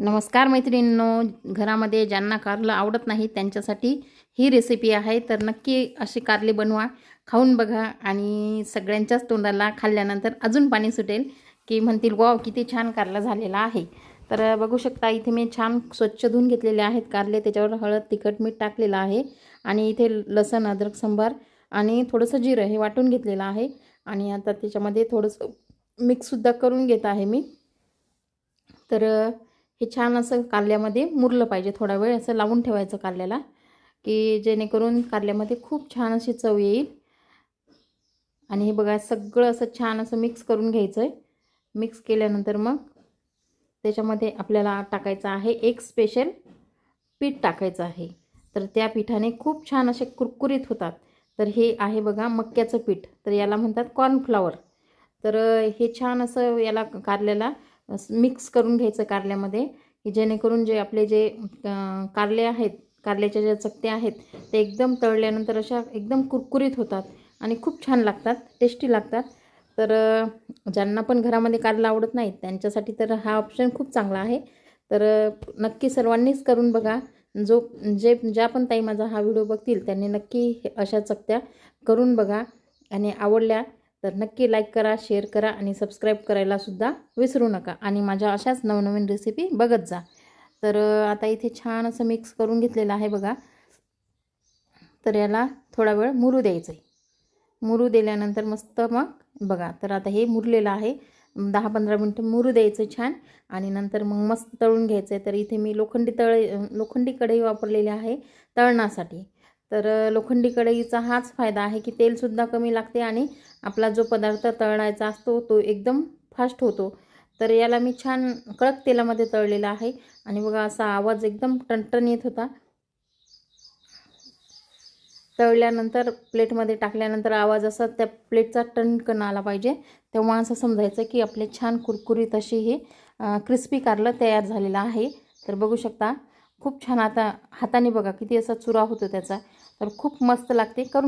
नमस्कार मैत्रिणींनो. घरामध्ये ज्यांना कारलं आवडत नाही त्यांच्यासाठी ही रेसिपी आहे. तर नक्की अशी कारले बनवा खाऊन बघा आणि सगळ्यांच्याच तोंडाला खाल्ल्यानंतर अजून पाणी सुटेल की म्हणतील वाव किती छान कारला झालेला आहे. तर बघू शकता इथे मी छान स्वच्छ धुवून घेतलेले आहेत कारले. त्याच्यावर हळद तिखट मीठ टाकलेलं आहे आणि इथे लसण अद्रक संभार आणि थोडंसं जिरं हे वाटून घेतलेलं आहे. आणि आता त्याच्यामध्ये थोडंसं मिक्ससुद्धा करून घेत आहे मी. तर हे छान असं कारल्यामध्ये मुरलं पाहिजे थोडा वेळ असं लावून ठेवायचं कारल्याला की जेणेकरून कारल्यामध्ये खूप छान अशी चव येईल. आणि हे बघा सगळं असं छान असं मिक्स करून घ्यायचं आहे मिक्स केल्यानंतर मग त्याच्यामध्ये आपल्याला टाकायचं आहे एक स्पेशल पीठ टाकायचं आहे. तर त्या पिठाने खूप छान असे कुरकुरीत होतात. तर हे आहे बघा मक्याचं पीठ. तर याला म्हणतात कॉर्नफ्लॉवर तर हे छान असं याला कारल्याला मिक्स करून घ्यायचं कारल्यामध्ये की जेणेकरून जे आपले जे कारले आहेत कारल्याच्या ज्या चकत्या आहेत ते एकदम तळल्यानंतर अशा एकदम कुरकुरीत होतात आणि खूप छान लागतात टेस्टी लागतात. तर ज्यांना पण घरामध्ये कारलं आवडत नाहीत त्यांच्यासाठी तर हा ऑप्शन खूप चांगला आहे. तर नक्की सर्वांनीच करून बघा. जो जे ज्या पण ताई माझा हा व्हिडिओ बघतील त्यांनी नक्की अशा चकत्या करून बघा आणि आवडल्या तर नक्की लाईक करा शेअर करा आणि सबस्क्राईब करायलासुद्धा विसरू नका. आणि माझ्या अशाच नवनवीन रेसिपी बघत जा. तर आता इथे छान असं मिक्स करून घेतलेलं आहे बघा. तर याला थोडा वेळ मुरू द्यायचं आहे मुरू दिल्यानंतर मस्त मग बघा. तर आता हे मुरलेलं आहे. दहा पंधरा मिनटं मुरू द्यायचं छान. आणि नंतर मग मस्त तळून घ्यायचं आहे तर इथे मी लोखंडी तळे लोखंडी कढई वापरलेली आहे तळणासाठी तर लोखंडी कढईचा हाच फायदा आहे की तेलसुद्धा कमी लागते आणि आपला जो पदार्थ तळायचा असतो तो एकदम फास्ट होतो. तर याला मी छान कडक तेलामध्ये तळलेला आहे आणि बघा असा आवाज एकदम टणटण येत होता. तळल्यानंतर प्लेटमध्ये टाकल्यानंतर आवाज असा त्या प्लेटचा टणकण आला पाहिजे. तेव्हा असं समजायचं की आपले छान कुरकुरीत अशी हे क्रिस्पी कारलं तयार झालेलं आहे. तर बघू शकता खूप छान आता हाताने बघा किती असा चुरा होतो त्याचा. तर खूप मस्त लागते. करून